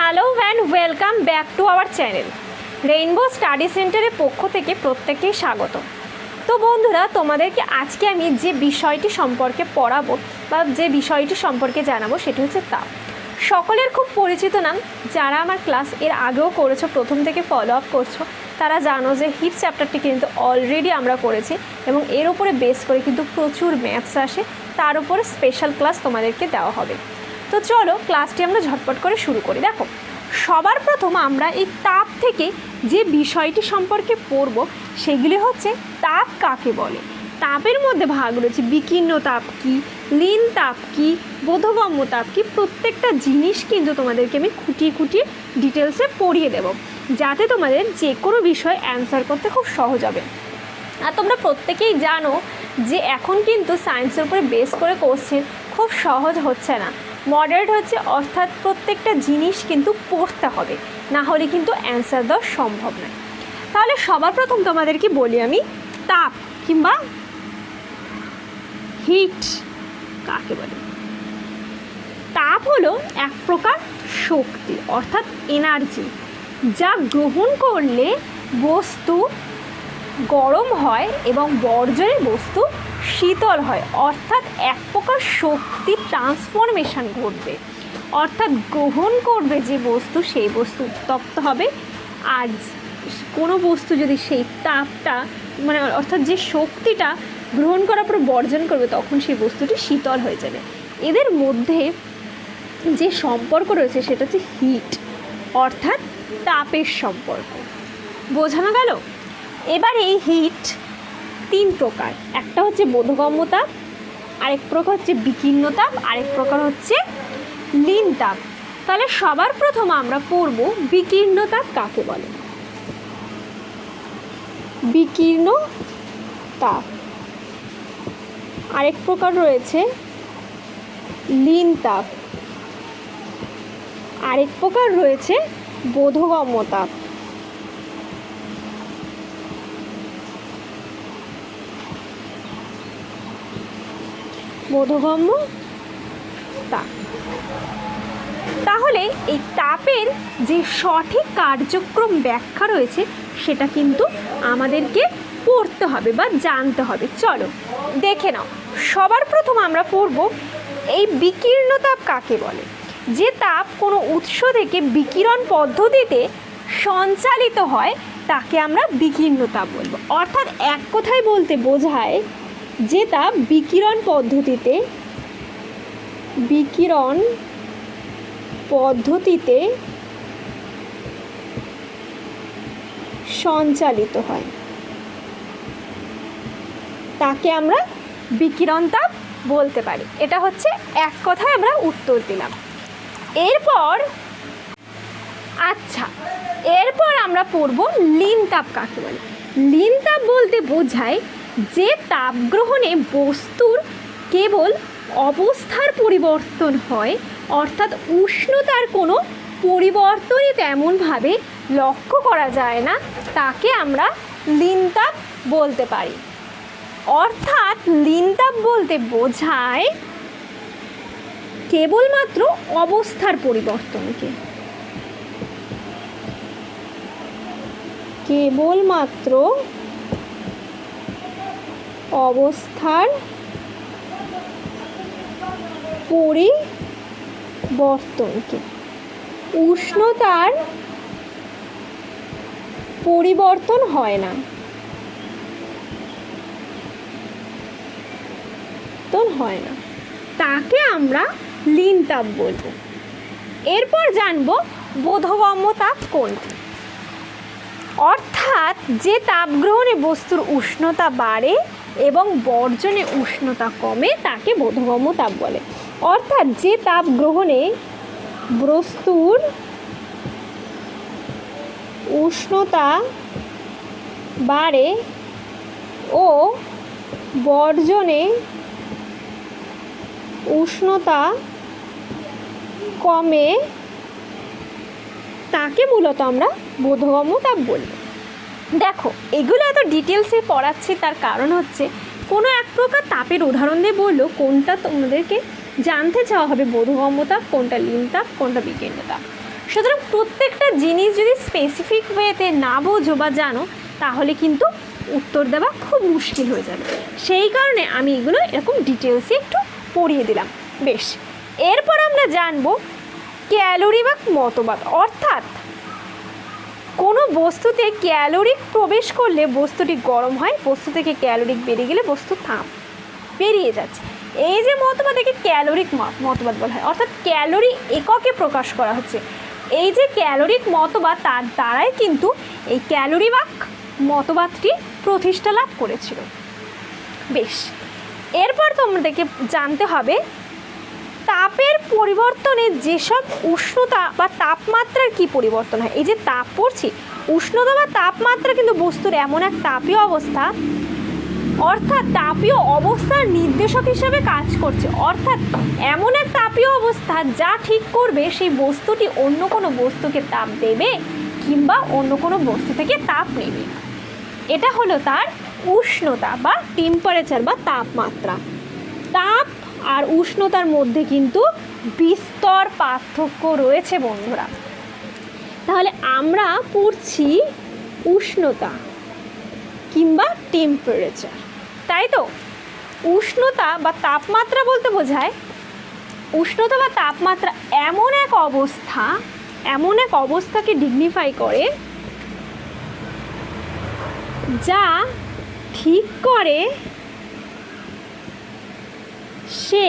Hello and welcome back to our channel. Rainbow Study সেন্টারের পক্ষ থেকে প্রত্যেককেই স্বাগত। তো বন্ধুরা, তোমাদেরকে আজকে আমি যে বিষয়টি সম্পর্কে পড়াবো বা যে বিষয়টি সম্পর্কে জানাব সেটি হচ্ছে তাপ সকলের খুব পরিচিত নাম, যারা আমার ক্লাস এর আগেও করেছ, প্রথম থেকে ফলো আপ করছ, তারা জানো যে হিট চ্যাপ্টারটি কিন্তু অলরেডি আমরা করেছি এবং এর উপরে বেস করে কিন্তু প্রচুর ম্যাথস আসে। তার উপরে স্পেশাল ক্লাস তোমাদেরকে দেওয়া হবে। তো চলো ক্লাসটি আমরা ঝটপট করে শুরু করি। দেখো, সবার প্রথম আমরা এই তাপ থেকে যে বিষয়টি সম্পর্কে পড়ব, সেগুলি হচ্ছে তাপ কাকে বলে? তাপের মধ্যে ভাগ রয়েছে বিকীর্ণ তাপ কি, লীন তাপ কি, বোধগম্য তাপ কি, প্রত্যেকটা জিনিস কিন্তু তোমাদেরকে আমি খুঁটিয়ে খুঁটিয়ে ডিটেলসে পড়িয়ে দেব, যাতে তোমাদের যে কোনো বিষয় অ্যান্সার করতে খুব সহজ হবে। আর তোমরা প্রত্যেকেই জানো যে এখন কিন্তু সায়েন্সের উপরে বেস করে কোশ্চেন খুব সহজ হচ্ছে না। মডারেট হচ্ছে, অর্থাৎ প্রত্যেকটা জিনিস কিন্তু পড়তে হবে। না হলে কিন্তু অ্যান্সার দেওয়া সম্ভব নয়। তাহলে সবার প্রথম তোমাদেরকে বলি আমি, তাপ কিংবা হিট কাকে বলে? তাপ হলো এক প্রকার শক্তি, অর্থাৎ এনার্জি যা গ্রহণ করলে বস্তু গরম হয় এবং বর্জনে বস্তু শীতল হয়। অর্থাৎ এক প্রকার শক্তি ট্রান্সফরমেশন ঘটবে। অর্থাৎ গ্রহণ করবে যে বস্তু, সেই বস্তু উত্তপ্ত হবে। আর কোনো বস্তু যদি সেই তাপটা মানে অর্থাৎ যে শক্তিটা গ্রহণ করার পর বর্জন করবে, তখন সেই বস্তুটি শীতল হয়ে যাবে। এদের মধ্যে যে সম্পর্ক রয়েছে, সেটা হচ্ছে হিট অর্থাৎ তাপের সম্পর্ক। বোঝানো গেল? এবার এই হিট তিন প্রকার। একটা হচ্ছে বোধগম্য তাপ, আরেক প্রকার হচ্ছে বিকীর্ণ তাপ, আরেক প্রকার হচ্ছে লীন তাপ। তাহলে সবার প্রথম আমরা পড়ব বিকীর্ণ তাপ কাকে বলে? বিকীর্ণ তাপ। আরেক প্রকার রয়েছে লীন তাপ। আরেক প্রকার রয়েছে বোধগম্য তাপ। বোধগম্য তাপ তাহলে এই তাপের যে সঠিক কার্যক্রম ব্যাখ্যা রয়েছে, সেটা কিন্তু আমাদেরকে পড়তে হবে বা জানতে হবে। চলো, দেখে নাও। সবার প্রথম আমরা পড়ব, এই বিকীর্ণ তাপ কাকে বলে? যে তাপ কোনো উৎস থেকে বিকিরণ পদ্ধতিতে সঞ্চালিত হয়, তাকে আমরা বিকীর্ণ তাপ বলব। অর্থাৎ এক কথায় বলতে বোঝায় যে তাপ বিকিরণ পদ্ধতিতে বিকিরণ পদ্ধতিতে সঞ্চালিত হয়। তাকে আমরা বিকিরণ তাপ বলতে পারি। এটা হচ্ছে এক কথায় আমরা উত্তর দিলাম। এরপর আচ্ছা এরপর আমরা পড়ব লীন তাপ কাকে বলে। লীন তাপ বলতে বোঝায় যে তাপ গ্রহণে বস্তুর কেবল অবস্থার পরিবর্তন হয়, অর্থাৎ উষ্ণতার কোনো পরিবর্তনই তেমনভাবে লক্ষ্য করা যায় না, তাকে আমরা লিনতাপ বলতে পারি। অর্থাৎ লিনতাপ বলতে বোঝায় কেবলমাত্র অবস্থার পরিবর্তনকে। কেবলমাত্র অবস্থার পরিবর্তনকে। উষ্ণতার পরিবর্তন হয় না। হয় না। তাকে আমরা লীন তাপ বলব। এরপর জানব বোধগম্য তাপ কোনটি? অর্থাৎ যে তাপগ্রহণে বস্তুর উষ্ণতা বাড়ে এবং বর্জনে উষ্ণতা কমে তাকে বোধগম্য তাপ বলে। অর্থাৎ যে তাপ গ্রহণে বস্তুর উষ্ণতা বাড়ে ও বর্জনে উষ্ণতা কমে, তাকে মূলত আমরা বোধগম্য তাপ বলি। দেখো, এগুলো এত ডিটেলসে পড়াচ্ছি, তার কারণ হচ্ছে কোনো এক প্রকার তাপের উদাহরণ দিয়ে বলল কোনটা তোমাদেরকে জানতে চাওয়া হবে বোধগম্য তাপ, কোনটা লীন তাপ, কোনটা বিকীর্ণ তাপ। সুতরাং প্রত্যেকটা জিনিস যদি স্পেসিফিক ওয়েতে না বোঝো বা জানো, তাহলে কিন্তু উত্তর দেওয়া খুব মুশকিল হয়ে যাবে। সেই কারণে আমি এগুলো এরকম ডিটেলসে একটু পড়িয়ে দিলাম। বেশ, এরপর আমরা জানব ক্যালোরি বা মতবাদ। অর্থাৎ বস্তুতে ক্যালোরিক প্রবেশ করলে বস্তুটি গরম হয়, বস্তু থেকে ক্যালোরিক বেরিয়ে গেলে বস্তু থাম বেরিয়ে যাচ্ছে। এই যে মতবাদ একে ক্যালোরিক মতবাদ বলা হয়, অর্থাৎ ক্যালোরি এককে প্রকাশ করা হচ্ছে। এই যে ক্যালোরিক মতবাদ, তার দ্বারাই কিন্তু এই ক্যালোরি বাক মতবাদটি প্রতিষ্ঠা লাভ করেছিল। বেশ, এরপর তোমাদেরকে জানতে হবে, তাপের পরিবর্তনে যেসব উষ্ণতা বা তাপমাত্রার কি পরিবর্তন হয়? এই যে তাপ পড়ছি উষ্ণতা বা তাপমাত্রা কিন্তু বস্তুর এমন এক তাপীয় অবস্থা, অর্থাৎ তাপীয় অবস্থার নির্দেশক হিসেবে কাজ করছে। অর্থাৎ এমন এক তাপীয় অবস্থা যা ঠিক করবে সেই বস্তুটি অন্য কোনো বস্তুকে তাপ দেবে কিংবা অন্য কোনো বস্তু থেকে তাপ নেবে। এটা হলো তার উষ্ণতা বা টেম্পারেচার বা তাপমাত্রা। তাপ আর উষ্ণতার মধ্যে কিন্তু বিস্তর পার্থক্য রয়েছে বন্ধুরা। তাহলে আমরা পড়ছি উষ্ণতা কিংবা টেম্পারেচার তাই তো? উষ্ণতা বা তাপমাত্রা বলতে বোঝায়, উষ্ণতা বা তাপমাত্রা এমন এক অবস্থা, এমন এক অবস্থাকে ডিগনিফাই করে যা ঠিক করে সে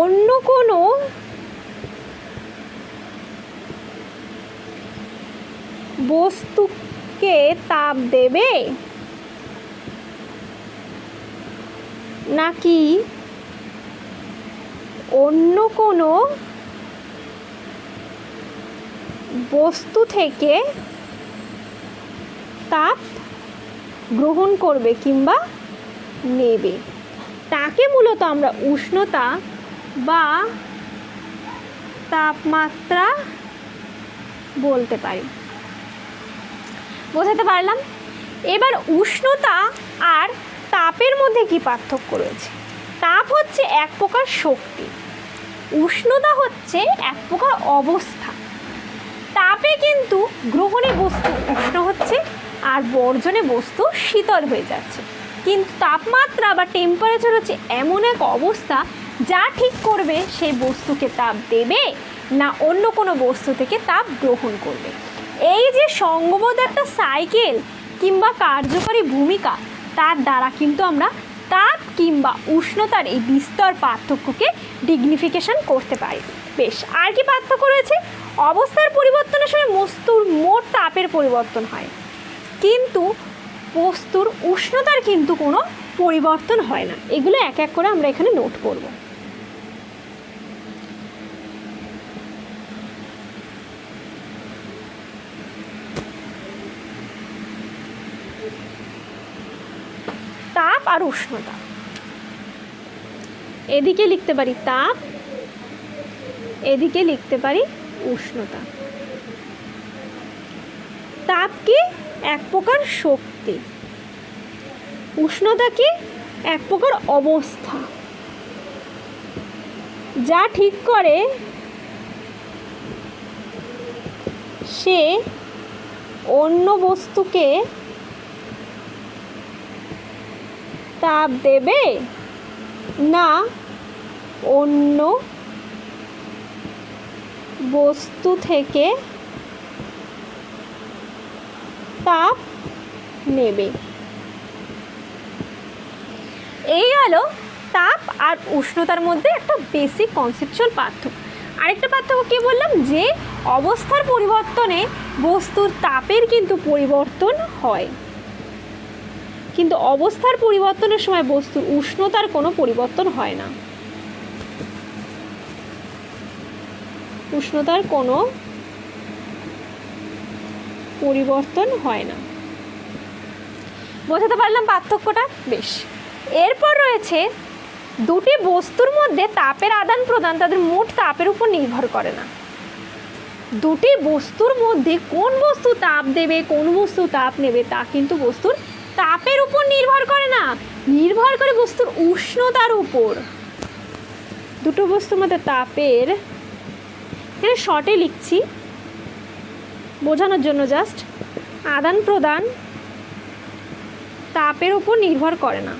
অন্য কোনো বস্তুকে তাপ দেবে? নাকি অন্য কোনো বস্তু থেকে তাপ গ্রহণ করবে কিংবা নেবে? তাকে মূলত আমরা উষ্ণতা বা তাপমাত্রা বলতে পারি। বোঝাতে পারলাম। এবার উষ্ণতা আর তাপের মধ্যে কি পার্থক্য রয়েছে? তাপ হচ্ছে এক প্রকার শক্তি, উষ্ণতা হচ্ছে এক প্রকার অবস্থা। তাপে কিন্তু গ্রহণে বস্তু উষ্ণ হচ্ছে আর বর্জনে বস্তু শীতল হয়ে যাচ্ছে। কিন্তু তাপমাত্রা বা টেম্পারেচার হচ্ছে এমন এক অবস্থা যা ঠিক করবে সেই বস্তুকে তাপ দেবে না অন্য কোনো বস্তু থেকে তাপ গ্রহণ করবে। এই যে সঙ্গবোধ একটা সাইকেল কিংবা কার্যকরী ভূমিকা, তার দ্বারা কিন্তু আমরা তাপ কিংবা উষ্ণতার এই বিস্তর পার্থক্যকে ডিগনিফিকেশন করতে পারি। বেশ, আর কি পার্থক্য রয়েছে? অবস্থার পরিবর্তনের সময় বস্তুর মোট তাপের পরিবর্তন হয়। কিন্তু বস্তুর উষ্ণতার কিন্তু কোনো পরিবর্তন হয় না। এগুলো এক এক করে আমরা এখানে নোট করব। তাপ আর উষ্ণতা। এদিকে লিখতে পারি তাপ, এদিকে লিখতে পারি উষ্ণতা। তাপ কি এক প্রকার শক্তি? উষ্ণতা কি এক প্রকার অবস্থা? যা ঠিক করে সে অন্য বস্তুকে তাপ দেবে? না, অন্য বস্তু থেকে তাপ নেবে। এই গেল তাপ আর উষ্ণতার মধ্যে একটা বেসিক কনসেপচুয়াল পার্থক্য। আরেকটা পার্থক্য কি বললাম? যে অবস্থার পরিবর্তনে বস্তুর তাপের কিন্তু পরিবর্তন হয়। কিন্তু অবস্থার পরিবর্তনের সময় বস্তুর উষ্ণতার কোনো পরিবর্তন হয় না। উষ্ণতার কোনো পরিবর্তন হয় না। বোঝাতে পারলাম পার্থক্যটা? বেশ। এরপর রয়েছে দুটি বস্তুর মধ্যে তাপের আদান প্রদান তাদের মোট তাপের উপর নির্ভর করে না। দুটি বস্তুর মধ্যে কোন বস্তু তাপ দেবে, কোন বস্তু তাপ নেবে তা কিন্তু বস্তুর তাপের উপর নির্ভর করে না, নির্ভর করে বস্তুর উষ্ণতার উপর। দুটো বস্তুর মধ্যে তাপের এখানে শর্টে লিখছি, বোঝানোর জন্য জাস্ট আদান প্রদান, তাপের উপর নির্ভর করে না।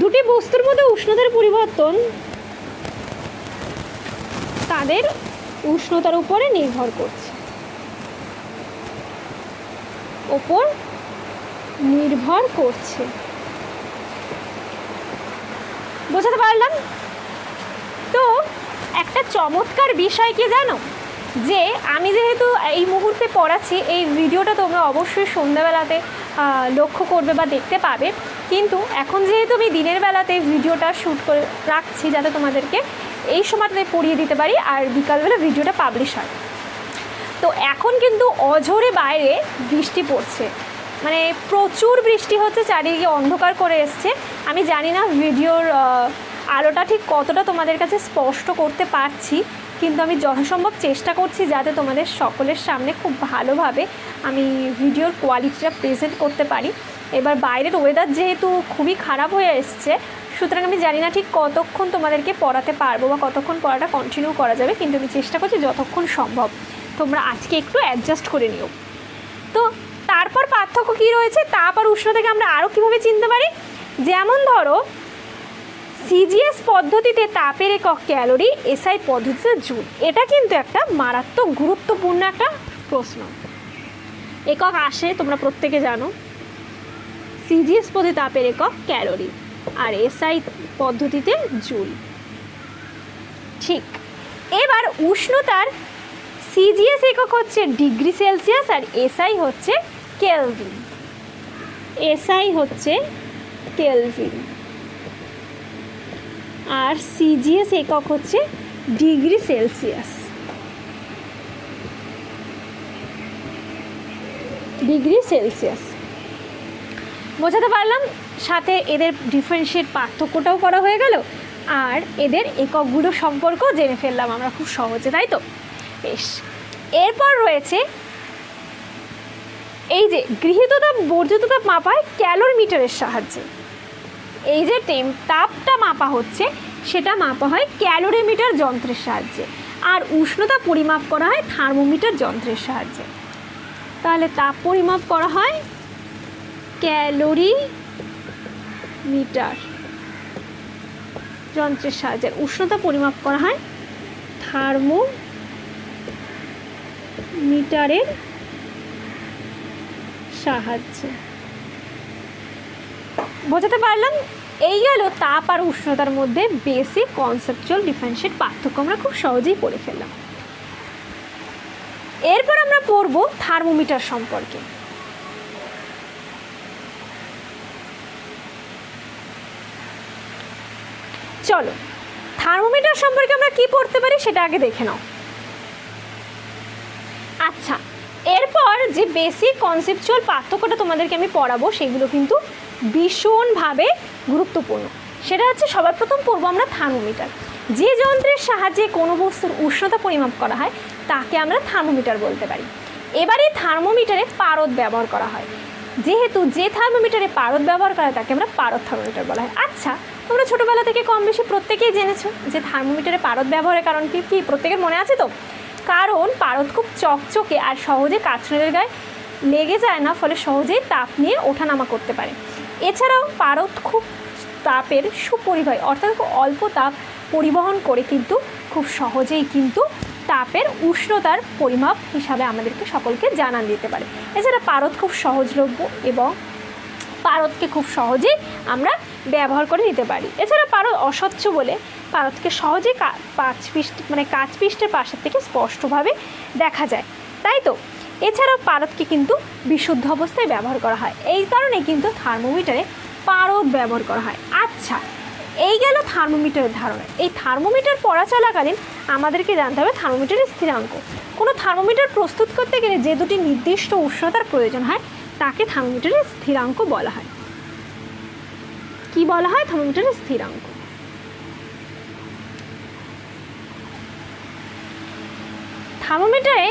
দুটি বস্তুর মধ্যে উষ্ণতার পরিবর্তন তাদের উষ্ণতার উপরে নির্ভর করছে। ওপর নির্ভর করছে। বোঝাতে পারলাম? তো একটা চমৎকার বিষয় কি জানো? যে আমি যেহেতু এই মুহূর্তে পড়াচ্ছি, এই ভিডিওটা তোমরা অবশ্যই সন্ধ্যাবেলাতে লক্ষ্য করবে বা দেখতে পাবে। কিন্তু এখন যেহেতু আমি দিনের বেলাতে ভিডিওটা শ্যুট করে রাখছি, যাতে তোমাদেরকে এই সময়টাতে পড়িয়ে দিতে পারি আর বিকালবেলা ভিডিওটা পাবলিশ হয়। তো এখন কিন্তু অঝোরে বাইরে বৃষ্টি পড়ছে। মানে প্রচুর বৃষ্টি হচ্ছে, চারিদিকে অন্ধকার করে এসছে। আমি জানি না ভিডিওর আলোটা ঠিক কতটা তোমাদের কাছে স্পষ্ট করতে পারছি, কিন্তু আমি যথাসম্ভব চেষ্টা করছি যাতে তোমাদের সকলের সামনে খুব ভালোভাবে আমি ভিডিওর কোয়ালিটিটা প্রেজেন্ট করতে পারি। এবার বাইরের ওয়েদার যেহেতু খুবই খারাপ হয়ে এসছে সুতরাং আমি জানি না ঠিক কতক্ষণ তোমাদেরকে পড়াতে পারব বা কতক্ষণ পড়াটা কন্টিনিউ করা যাবে, কিন্তু আমি চেষ্টা করছি যতক্ষণ সম্ভব। তোমরা আজকে একটু অ্যাডজাস্ট করে নিও। তো তারপর পার্থক্য কী রয়েছে? তাপ আর উষ্ণতাকে আমরা আরও কীভাবে চিনতে পারি? যেমন ধরো সিজিএস পদ্ধতিতে তাপের একক ক্যালোরি এসআই পদ্ধতিতে জুল। এটা কিন্তু একটা মারাত্মক গুরুত্বপূর্ণ একটা প্রশ্ন। একক আসে, তোমরা প্রত্যেকে জানো। সিজিএস পদ্ধতি তাপের একক ক্যালোরি। আর এসআই পদ্ধতিতে জুল। ঠিক, এবার উষ্ণতার সিজিএস একক হচ্ছে ডিগ্রি সেলসিয়াস আর এসআই হচ্ছে কেলভিন। এসআই হচ্ছে কেলভিন। আর সিজিএস একক হচ্ছে ডিগ্রি সেলসিয়াস। Degree Celsius. বোঝাতে পারলাম? সাথে এদের ডিফারেন্সিয়েট পার্থক্যটাও করা হয়ে গেল, আর এদের এককগুলো সম্পর্কও জেনে ফেললাম আমরা খুব সহজে, তাই তো? বেশ। এরপর রয়েছে এই যে গৃহীত তাপ, বর্জিত তাপ মাপা হয় ক্যালোরিমিটারের সাহায্যে। এই যে টেম তাপটা মাপা হচ্ছে, সেটা মাপা হয় ক্যালোরিমিটার যন্ত্রের সাহায্যে, আর উষ্ণতা পরিমাপ করা হয় থার্মোমিটার যন্ত্রের সাহায্যে। তাহলে তাপ পরিমাপ করা হয় ক্যালোরি মিটার। যন্ত্রের সাহায্যে উষ্ণতা পরিমাপ করা হয়। থার্মো মিটারের সাহায্যে। বোঝাতে পারলাম? এই গেল তাপ আর উষ্ণতার মধ্যে বেসিক কনসেপচুয়াল ডিফারেন্সিয়েট পার্থক্য আমরা খুব সহজেই পড়ে ফেললাম। এরপর আমরা পড়ব থার্মোমিটার সম্পর্কে। চলো থার্মোমিটার সম্পর্কে আমরা কি পড়তে পারি সেটা আগে দেখে নাও। আচ্ছা এরপর যে বেসিক কনসেপচুয়াল পার্থক্যটা তোমাদেরকে আমি পড়াবো সেগুলো কিন্তু ভীষণভাবে গুরুত্বপূর্ণ। সেটা হচ্ছে সবার প্রথম পড়ব আমরা থার্মোমিটার যে যন্ত্রের সাহায্যে কোনো বস্তুর উষ্ণতা পরিমাপ করা হয়, তাকে আমরা থার্মোমিটার বলতে পারি। এবারে থার্মোমিটারে পারদ ব্যবহার করা হয়। যেহেতু যে থার্মোমিটারে পারদ ব্যবহার করা হয়, তাকে আমরা পারদ থার্মোমিটার বলা হয়। আচ্ছা তোমরা ছোটোবেলা থেকে কম বেশি প্রত্যেকেই জেনেছো যে থার্মোমিটারে পারদ ব্যবহারের কারণ কি? কি? প্রত্যেকের মনে আছে তো? কারণ পারদ খুব চকচকে আর সহজে কাঁচনের গায়ে লেগে যায় না, ফলে সহজেই তাপ নিয়ে ওঠানামা করতে পারে। এছাড়াও পারদ খুব তাপের সুপরিবাহী, অর্থাৎ খুব অল্প তাপ পরিবহন করে কিন্তু খুব সহজেই কিন্তু তাপের উষ্ণতার পরিমাপ হিসাবে আমাদেরকে সকলকে জানান দিতে পারে। এছাড়া পারদ খুব সহজলভ্য এবং পারদকে খুব সহজেই আমরা ব্যবহার করে নিতে পারি। এছাড়া পারদ অস্বচ্ছ বলে পারদকে সহজে পাঁচ পৃষ্ঠ মানে কাঁচ পৃষ্ঠের পাশের থেকে স্পষ্টভাবে দেখা যায়। তাই তো? এছাড়াও পারদকে কিন্তু বিশুদ্ধ অবস্থায় ব্যবহার করা হয়। এই কারণে কিন্তু থার্মোমিটারে পারদ ব্যবহার করা হয়। আচ্ছা এই গেল থার্মোমিটারের ধারণা। এই থার্মোমিটার পড়া চলাকালীন আমাদেরকে জানতে হবে থার্মোমিটারের স্থিরাঙ্ক। কোনো থার্মোমিটার প্রস্তুত করতে গেলে যে দুটি নির্দিষ্ট উষ্ণতার প্রয়োজন হয়, তাকে থার্মোমিটারের স্থিরাঙ্ক বলা হয়। কি বলা হয়? থার্মোমিটারের স্থিরাঙ্ক। থার্মোমিটারে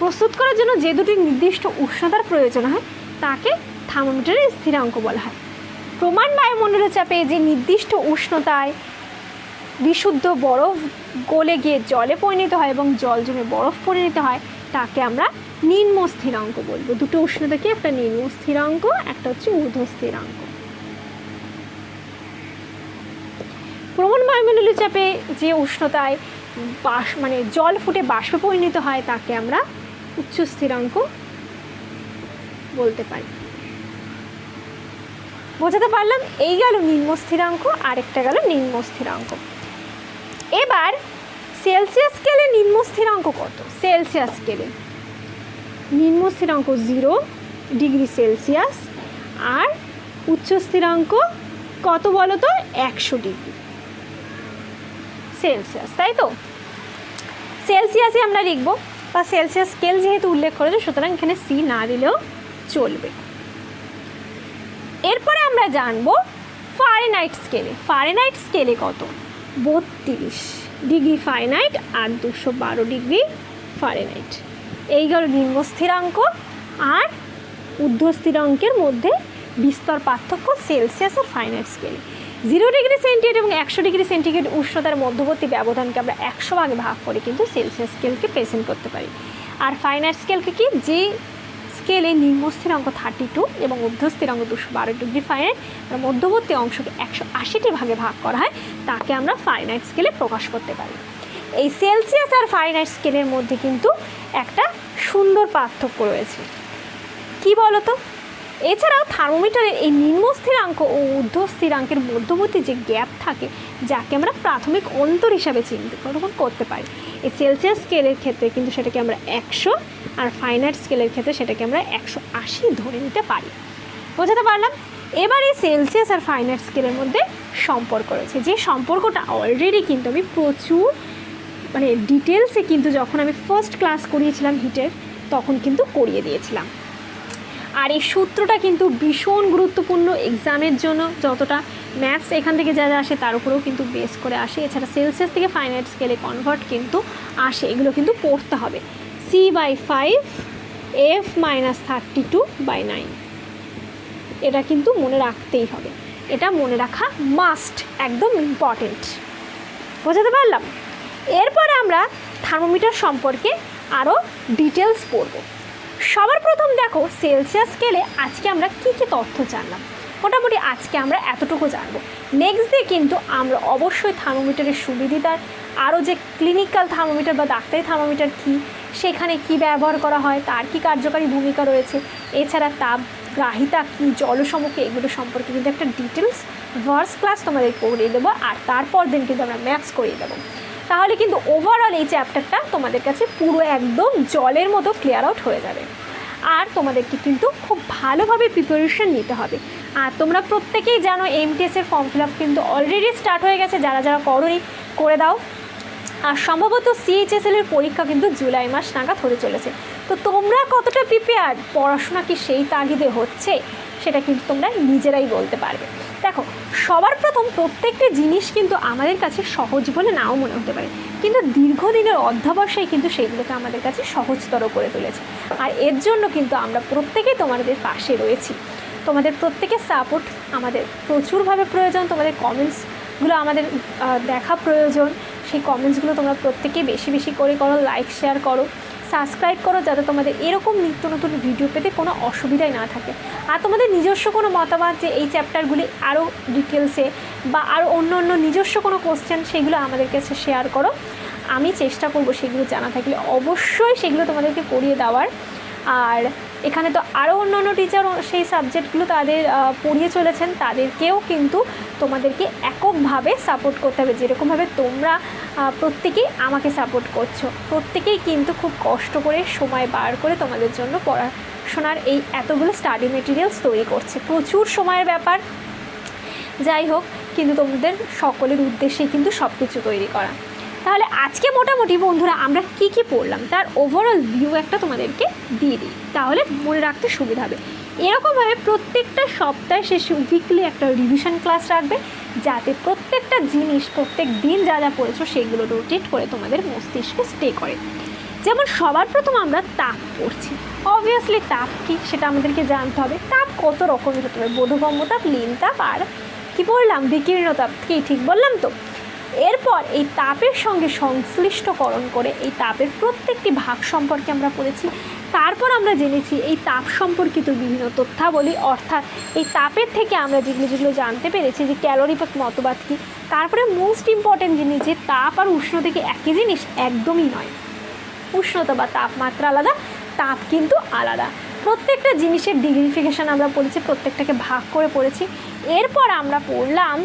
প্রস্তুত করার জন্য যে দুটি নির্দিষ্ট উষ্ণতার প্রয়োজন হয়, তাকে থার্মোমিটারের স্থিরাঙ্ক বলা হয়। প্রমাণ বায়ুমণ্ডলের চাপে যে নির্দিষ্ট উষ্ণতায় বিশুদ্ধ বরফ গলে গিয়ে জলে পরিণত হয় এবং জল জমে বরফ পরিণত হয়, তাকে আমরা নিম্ন স্থিরাঙ্ক বলব। দুটো উষ্ণতাকে একটা নিম্ন স্থিরাঙ্ক, একটা হচ্ছে ঊর্ধ্ব স্থিরাঙ্ক। প্রবণ বায়ুমণ্ডলীয় চাপে যে উষ্ণতায় বাস মানে জল ফুটে বাষ্পে পরিণত হয়, তাকে আমরা উচ্চ স্থিরাঙ্ক বলতে পারি। বোঝাতে পারলাম, এই গেল নিম্ন স্থিরাঙ্ক আরেকটা গেল নিম্ন স্থিরাঙ্ক এবার সেলসিয়াস স্কেলে নিম্ন স্থিরাঙ্ক কত? সেলসিয়াস স্কেলে নিম্ন স্থিরাঙ্ক জিরো ডিগ্রি সেলসিয়াস, আর উচ্চ স্থিরাঙ্ক কত বলো তো একশো ডিগ্রি। সেলসিয়াস, তাই তো? সেলসিয়াসে আমরা লিখব, বা সেলসিয়াস স্কেল যেহেতু উল্লেখ করেছে, সুতরাং এখানে সি না দিলেও চলবে। এরপরে আমরা জানব ফারেনাইট স্কেলে ফারেনাইট স্কেলে কত? বত্রিশ ডিগ্রি ফারেনাইট আর দুশো বারো ডিগ্রি ফারেনাইট এই গেল নিম্ন স্থিরাঙ্ক আর ঊর্ধ্ব স্থিরাঙ্কের মধ্যে বিস্তর পার্থক্য সেলসিয়াস আর ফারেনাইট স্কেলে। জিরো ডিগ্রি সেন্টিগ্রেড এবং একশো ডিগ্রি সেন্টিগ্রেড উষ্ণতার মধ্যবর্তী ব্যবধানকে আমরা একশো ভাগে ভাগ করে কিন্তু সেলসিয়াস স্কেলকে প্রেজেন্ট করতে পারি। আর ফাইনাইট স্কেলকে কি? যে স্কেলে নিম্ন স্থিরাঙ্ক থার্টি টু এবং স্থিরাঙ্ক দুশো বারো ডিগ্রি ফাইনাইট মধ্যবর্তী অংশকে একশো আশিটি ভাগে ভাগ করা হয়, তাকে আমরা ফাইনাইট স্কেলে প্রকাশ করতে পারি। এই সেলসিয়াস আর ফাইনাইট স্কেলের মধ্যে কিন্তু একটা সুন্দর পার্থক্য রয়েছে। কি বলতো? এছাড়াও থার্মোমিটারের এই নিম্ন স্থিরাঙ্ক ও ঊর্ধ্ব স্থিরাঙ্কের মধ্যবর্তী যে গ্যাপ থাকে, যাকে আমরা প্রাথমিক অন্তর হিসাবে চিহ্নিত গ্রহণ করতে পারি। এই সেলসিয়াস স্কেলের ক্ষেত্রে কিন্তু সেটাকে আমরা একশো, আর ফাইনাইট স্কেলের ক্ষেত্রে সেটাকে আমরা একশো আশি ধরে নিতে পারি। বোঝাতে পারলাম? এবার এই সেলসিয়াস আর ফাইনাইট স্কেলের মধ্যে সম্পর্ক রয়েছে। যে সম্পর্কটা অলরেডি কিন্তু আমি প্রচুর মানে ডিটেলসে কিন্তু যখন আমি ফার্স্ট ক্লাস করিয়েছিলাম হিটের তখন কিন্তু করিয়ে দিয়েছিলাম। আর এই সূত্রটা কিন্তু ভীষণ গুরুত্বপূর্ণ এক্সামের জন্য। যতটা ম্যাথস এখান থেকে যা যা আসে তার উপরেও কিন্তু বেস করে আসে। এছাড়া সেলসিয়াস থেকে ফাইনাইট স্কেলে কনভার্ট কিন্তু আসে। এগুলো কিন্তু পড়তে হবে। C by five F minus thirty two by nine এটা কিন্তু মনে রাখতেই হবে। এটা মনে রাখা মাস্ট একদম ইম্পর্টেন্ট বোঝাতে পারলাম? এরপরে আমরা থার্মোমিটার সম্পর্কে আরও ডিটেলস পড়ব। সবার প্রথম দেখো সেলসিয়াস স্কেলে আজকে আমরা কী কী তথ্য জানলাম। মোটামুটি আজকে আমরা এতটুকু জানব। নেক্সট ডে কিন্তু আমরা অবশ্যই থার্মোমিটারের সুবিধিতার আরও যে ক্লিনিক্যাল থার্মোমিটার বা ডাক্তারি থার্মোমিটার কী, সেখানে কি ব্যবহার করা হয়, তার কি কার্যকারী ভূমিকা রয়েছে, এছাড়া তাপ গ্রাহিতা কী জলসমকে এগুলো সম্পর্কে কিন্তু একটা ডিটেলস ভার্স ক্লাস তোমাদের করিয়ে দেবো, আর তারপর দিন কিন্তু আমরা ম্যাথস করিয়ে দেবো। তাহলে কিন্তু ওভারঅল এই চ্যাপ্টারটা তোমাদের কাছে পুরো একদম জলের মতো ক্লিয়ার আউট হয়ে যাবে। আর তোমাদেরকে কিন্তু খুব ভালোভাবে প্রিপারেশন নিতে হবে। আর তোমরা প্রত্যেকেই জানো এমটিএসের ফর্ম ফিল আপ কিন্তু অলরেডি স্টার্ট হয়ে গেছে, যারা যারা করনি, করে দাও। আর সম্ভবত সিএইচএসএল এর পরীক্ষা কিন্তু জুলাই মাস নাগাদ হতে চলেছে। তো তোমরা কতটা প্রিপেয়ার পড়াশোনা কি সেই তাগিদে হচ্ছে? সেটা কিন্তু তোমরা নিজেরাই বলতে পারবে। দেখো, সবার প্রথম প্রত্যেকটা জিনিস কিন্তু আমাদের কাছে সহজ বলে নাও মনে হতে পারে। কিন্তু দীর্ঘদিনের অধ্যাবসায় কিন্তু সেগুলোকে আমাদের কাছে সহজতর করে তুলেছে। আর এর জন্য কিন্তু আমরা প্রত্যেকেই তোমাদের পাশে রয়েছি। তোমাদের প্রত্যেকের সাপোর্ট আমাদের প্রচুরভাবে প্রয়োজন। তোমাদের কমেন্টসগুলো আমাদের দেখা প্রয়োজন। সেই কমেন্টসগুলো তোমরা প্রত্যেকেই বেশি বেশি করে করো লাইক শেয়ার করো। সাবস্ক্রাইব করো যাতে তোমাদের এরকম নিত্য নতুন ভিডিও পেতে কোনো অসুবিধাই না থাকে। আর তোমাদের নিজস্ব কোনো মতামত যে এই চ্যাপ্টারগুলি আরও ডিটেলসে বা আরও অন্য অন্য নিজস্ব কোনো কোশ্চেন সেগুলো আমাদের কাছে শেয়ার করো। আমি চেষ্টা করব সেগুলো জানা থাকলে অবশ্যই সেগুলো তোমাদেরকে করিয়ে দেওয়ার। আর এখানে তো আরও অন্য অন্য টিচার সেই সাবজেক্টগুলো তাদের পড়িয়ে চলেছেন। তাদেরকেও কিন্তু তোমাদেরকে এককভাবে সাপোর্ট করতে হবে। যেরকমভাবে তোমরা প্রত্যেকেই আমাকে সাপোর্ট করছ। প্রত্যেকেই কিন্তু খুব কষ্ট করে সময় বার করে তোমাদের জন্য পড়াশোনার এই এতগুলো স্টাডি মেটেরিয়ালস তৈরি করছে। প্রচুর সময়ের ব্যাপার। যাই হোক, কিন্তু তোমাদের সকলের উদ্দেশ্যেই কিন্তু সব কিছু তৈরি করা। তাহলে আজকে মোটামুটি বন্ধুরা আমরা কি কি পড়লাম? তার ওভারঅল ভিউ একটা তোমাদেরকে দিয়ে দিই। তাহলে মনে রাখতে সুবিধা হবে। এরকমভাবে প্রত্যেকটা সপ্তাহে শেষে উইকলি একটা রিভিশন ক্লাস রাখবে, যাতে প্রত্যেকটা জিনিস, প্রত্যেক দিন যা যা পড়েছো সেগুলো রোটেট করে তোমাদের মস্তিষ্কে স্টে করে। যেমন সবার প্রথম আমরা তাপ পড়ছি। অবভিয়াসলি তাপ কি সেটা আমাদেরকে জানতে হবে। তাপ কত রকমের হতে পারে? বোধগম্য তাপ, লীন তাপ আর কী বললাম? বিকীর্ণ তাপ। কি ঠিক বললাম তো? এরপর এই তাপের সঙ্গে সংশ্লিষ্টকরণ করে এই তাপের প্রত্যেকটি ভাগ সম্পর্কে আমরা পড়েছি। তারপর আমরা জেনেছি এই তাপ সম্পর্কিত বিভিন্ন তথ্যাবলী। অর্থাৎ এই তাপের থেকে আমরা যেগুলো যেগুলো জানতে পেরেছি যে ক্যালোরি বা মতবাদ কী, তারপরে মোস্ট ইম্পর্টেন্ট জিনিস যে তাপ আর উষ্ণ থেকে একই জিনিস একদমই নয়। উষ্ণতা বা তাপমাত্রা আলাদা, তাপ কিন্তু আলাদা। প্রত্যেকটা জিনিসের ডিগ্রিফিকেশন আমরা পড়েছি, প্রত্যেকটাকে ভাগ করে পড়েছি। এরপর আমরা পড়লাম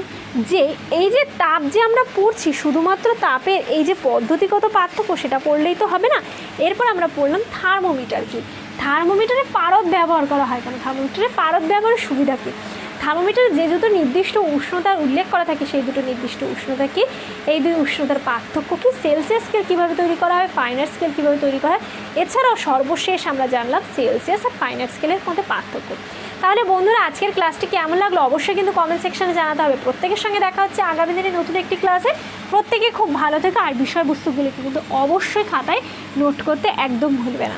যে এই যে তাপ যে আমরা পড়ছি, শুধুমাত্র তাপের এই যে পদ্ধতিগত পার্থক্য সেটা পড়লেই তো হবে না। এরপর আমরা পড়লাম থার্মোমিটার কি? থার্মোমিটারে পারদ ব্যবহার করা হয় কেন? থার্মোমিটারে পারদ ব্যবহারের সুবিধা কী? থার্মোমিটারে যে দুটো নির্দিষ্ট উষ্ণতার উল্লেখ করা থাকে, সেই দুটো নির্দিষ্ট উষ্ণতা কি? এই দুই উষ্ণতার পার্থক্য কি? সেলসিয়াস স্কেল কীভাবে তৈরি করা হয়? ফাইনার স্কেল কীভাবে তৈরি করা হয়? এছাড়াও সর্বশেষ আমরা জানলাম সেলসিয়াস আর ফাইনার স্কেলের মধ্যে পার্থক্য। তাহলে বন্ধুরা, আজকের ক্লাসটি কেমন লাগল? অবশ্যই কিন্তু কমেন্ট সেকশনে জানাতে হবে। প্রত্যেকের সঙ্গে দেখা হচ্ছে আগামী দিনে নতুন একটি ক্লাসে প্রত্যেকে খুব ভালো থেকে। আর বিষয়বস্তুগুলিকে কিন্তু অবশ্যই খাতায় নোট করতে একদম ভুলবে না।